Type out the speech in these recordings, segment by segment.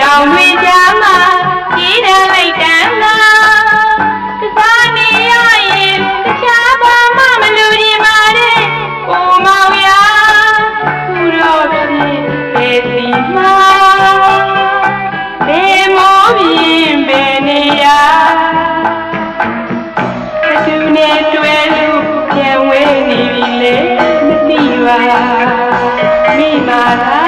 အိမ်တော်ဝေးကြမှာကြီးတယ်လိုက်တန်းလားကစားနေရရင်တခြားဘာမှမလိုချင်ပါနဲ့ကိုမောင်ရခုတော့ဖြစ်ပေစီမှာဘေမောပြင်းပေနေရအတူနဲ့တွဲလို့ပြန်ဝဲနေပြီလေမသိပါမိမာ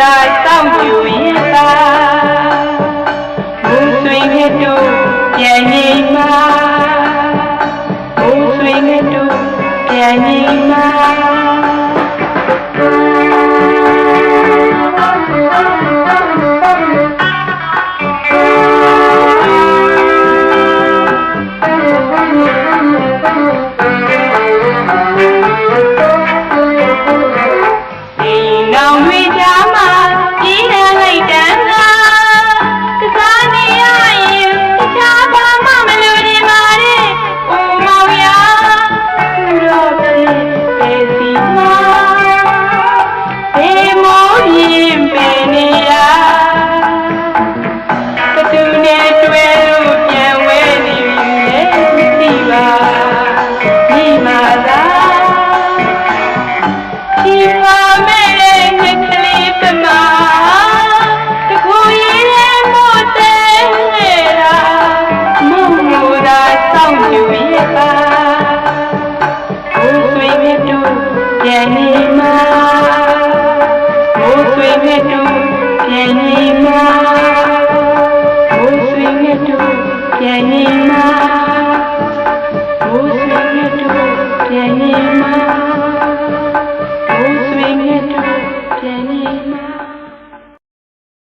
မူ မှာဘိုးဆွေမြတ်တို့ပြန်နေမှာဘိုးဆွေမြတ်တို့ပြန်နေမှာဘိုးဆွေမြတ်တို့ပြန်နေမှာ